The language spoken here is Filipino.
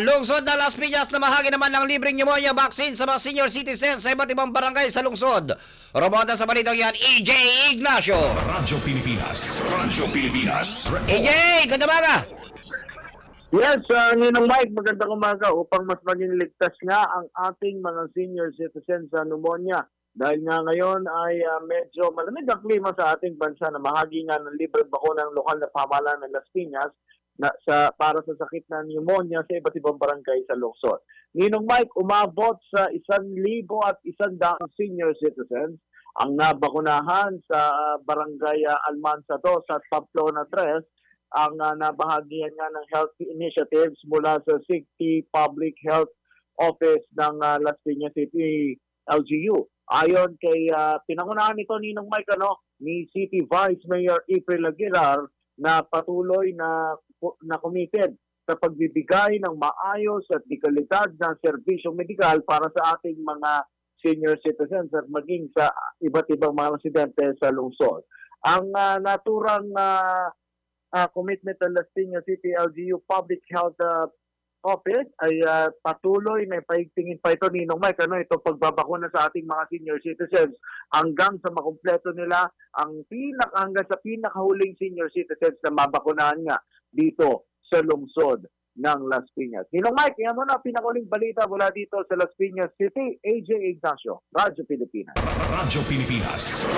lungsod na Las Piñas na mahagi naman ng libreng pneumonia vaccine sa mga senior citizens sa iba't ibang barangay sa lungsod. Robotan sa balitang yan, EJ Ignacio. Radyo Pilipinas. Radyo Pilipinas. EJ, ganda maga! Yes, uh, Ninong Mike, magandang umaga upang mas maging ligtas nga ang ating mga senior citizens sa pneumonia. Dahil nga ngayon ay uh, medyo malamig ang klima sa ating bansa na mahagi nga ng libreng bakuna ng lokal na pamahalaan ng Las Piñas na sa, para sa sakit na pneumonia sa iba't ibang barangay sa lungsod. Ninong Mike, umabot sa isang libo at isang daang senior citizens ang nabakunahan sa uh, barangay uh, Almansa 2 at Pamplona 3 ang uh, nabahagian nga ng health initiatives mula sa City Public Health Office ng uh, Las Piñas City LGU. Ayon kay uh, pinangunahan nito Ninong Mike ano, ni City Vice Mayor April Aguilar na patuloy na na committed sa pagbibigay ng maayos at dekalidad na serbisyong medikal para sa ating mga senior citizens at maging sa iba't ibang mga residente sa lungsod. Ang uh, naturang uh, uh, commitment ng Las City LGU Public Health uh, Office ay uh, patuloy na paigtingin pa ito Ninong Mike ano ito pagbabakuna sa ating mga senior citizens hanggang sa makumpleto nila ang pinak hanggang sa pinakahuling senior citizens na mabakunahan nga dito sa lungsod ng Las Piñas. Ninong Mike, yan mo na pinakahuling balita mula dito sa Las Piñas City, AJ Ignacio, Radyo Pilipinas. Radyo Pilipinas.